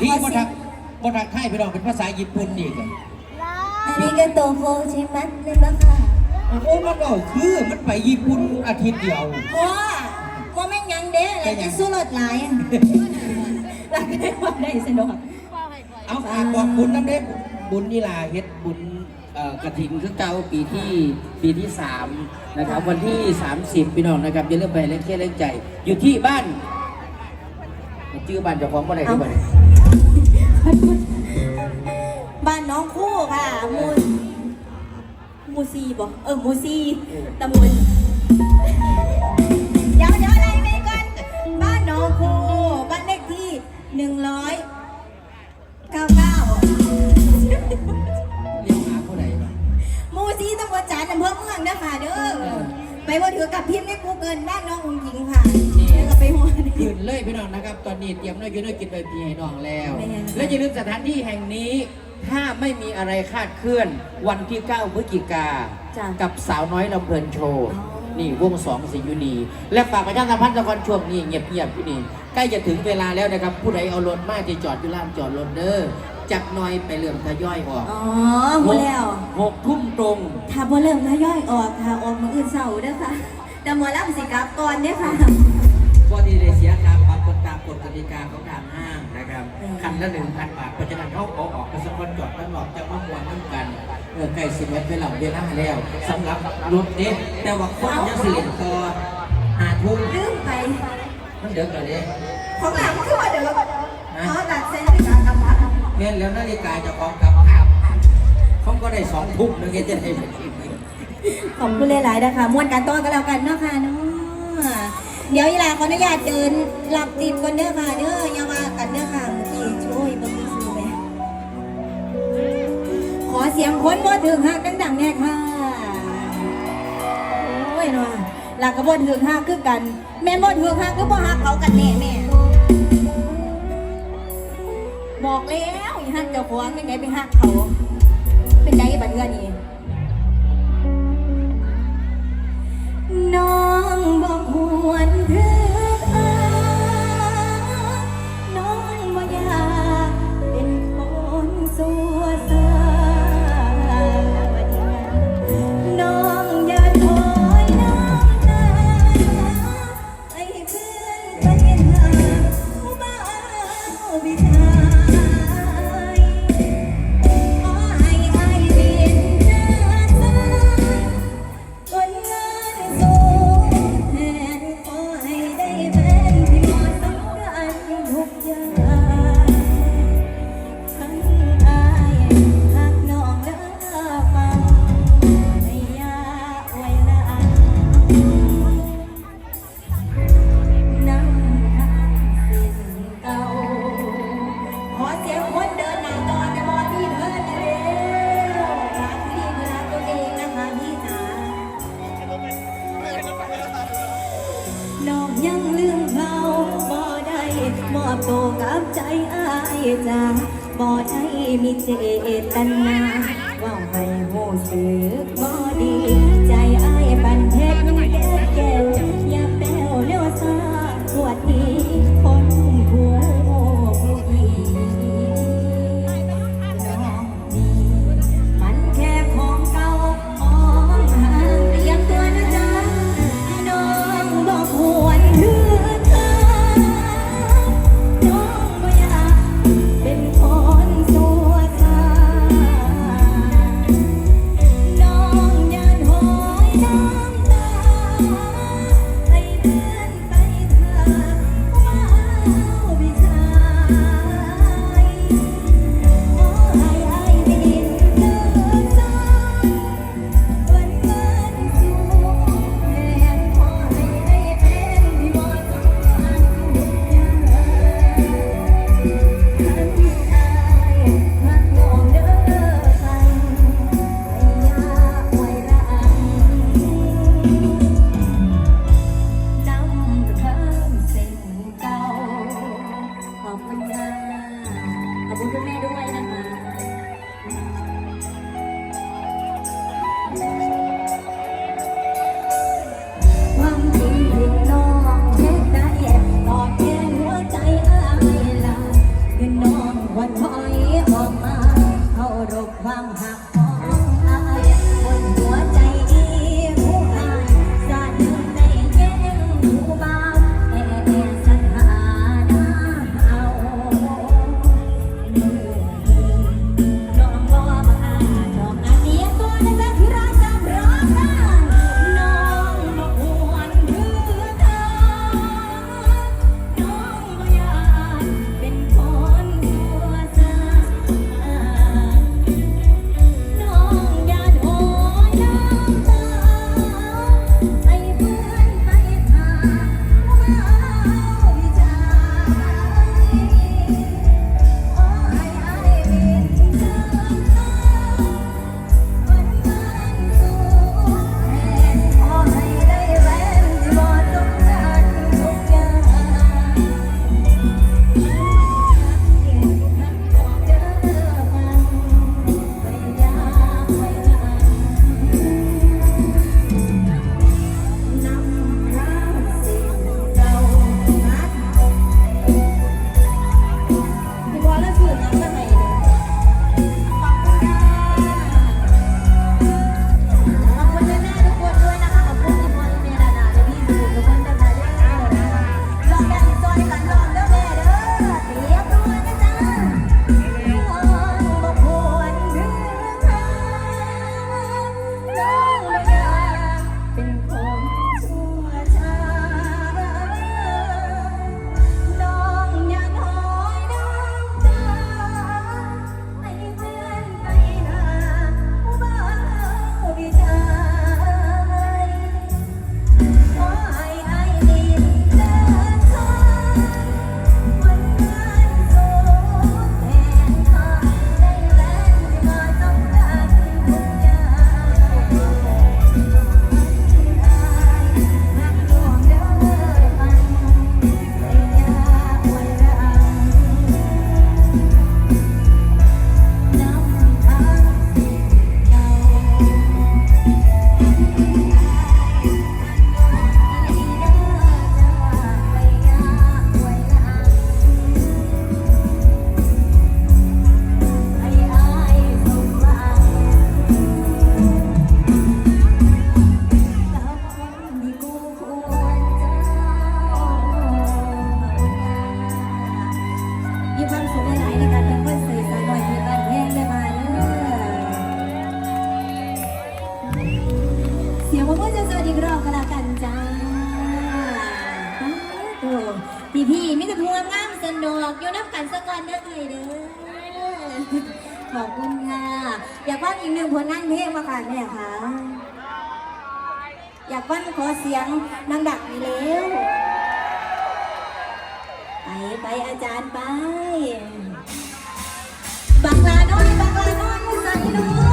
ที่บทักบทักไทยพี่น้องเป็นภาษาญี่ปุ่นอีกอะอันนี้ก็โตโฟชิมัสเลยปะค่ะโอ้โหมันก็คือมันไปญี่ปุ่นอาทิตย์เดียวพ่อพ่อแม่นยังเด้อะไรจะสู้รถหลายอะรักได้ว่าได้สนุกเอาฝากบอกบุญน้ำเด็บบุญนี่ล่ะเฮ็ดบุญเอ่อกระถินคือเก่าปีที่ปีที่สามนะครับวันที่ 30พี่น้องนะครับอย่าลืมไปเล่นเล่นเล่นใจ อยู่ที่บ้าน ชื่อบ้านเจ้าของบ่ได้ที่บ่ได้บ้านน้องคู่ค่ะมูลมูซีบอกเออมูซีตำบลเดี๋ยวเดี๋ยวอะไรไปก่อนบ้านน้องคู่บ้านเลขที่หนึ่งร้อยเก้าเก้าเรียกหาผู้ใดบ่มูซีตำบลจานอำเภอเมืองนะคะเด้อไปว่าถือกับพิมพ์ในกูเกิลบ้านน้ององหญิงค่ะ เลยพี่น้องนะครับ ตอนนี้เตรียมน้อยอยืนน้อยกินไปพี่ให้น้องแล้วเป็นไงและอย่าลืมสถานที่แห่งนี้ถ้าไม่มีอะไรคาดเคลื่อนวันที่ 9 พฤศจิกาจ้ะกับสาวน้อยลำเพลินโชว์อ๋อนี่วงสองสิยูนีและฝากประชาสัมพันธ์ตะกอนช่วงนี้เงียบๆพี่นี่ใกล้จะถึงเวลาแล้วนะครับ ผู้ใดเอารถมาจะจอดอยู่ล่ามจอดรถเด้อจักหน้อยไปเริ่มทยอยออกอ๋อหูแล้วหกทุ่มตรงถ้าพอเริ่มทยอยออกค่ะออกมืออื่นเสาร์เด้อค่ะแต่หมอลำสิกลับก่อนเด้อค่ะก็ ที่ได้เสียตามปรากฏตามกฎกติกาของทางห้างนะครับอืมคันละหนึ่งพันบาทเพราะฉะนั้นเขาเอาออกไปสักคนจอดตั้งหลอกจะมากกว่านั่นกันเออใกล้สิบเมตรไปหลังเวลาแล้วสำหรับรถเด็กแต่ว่าคนยังสิเล่นต่อหาทุ่มลืมไปมันเดือดเลยของหลังคือว่าเดี๋ยวอ๋อหลักเซนติการกลับมาเห็นแล้วนาฬิกาจะของกลับภาพเขาก็ได้สองทุ่มนึงจะได้ไปกินขอบคุณหลายๆนะคะม้วนกันต้อนกันแล้วกันเนาะค่ะ เดี๋ยวอีลาขออนุญาตเดินหลับติดก่อนเด้อค่ะ เด้ออย่าว่ากันเด้อค่ะเมื่อกี้ช่วยบางทีซื้อไปขอเสียงคนบ่ถึงหักดังๆเนี่ยค่ะโอ้ยเนาะหลักกระบวนถึงหักคือกัน แม่นบ่ถึงหักคือบ่หักเขากันแน่แม่บอกแล้วอย่าหักเจ้าของยังไงไปหักเขา เป็นไงบัดเทื่อนี้ ตับใจอายจ้าบ่ได้มีเจตนาว่าให้หูสึกบ่ดี่ะแม่คะอยากวันขอเสียงนางดักนี่แล้วไปไปอาจารย์ไป บังลาด้วบังลาด้วยมุส่ยด้วย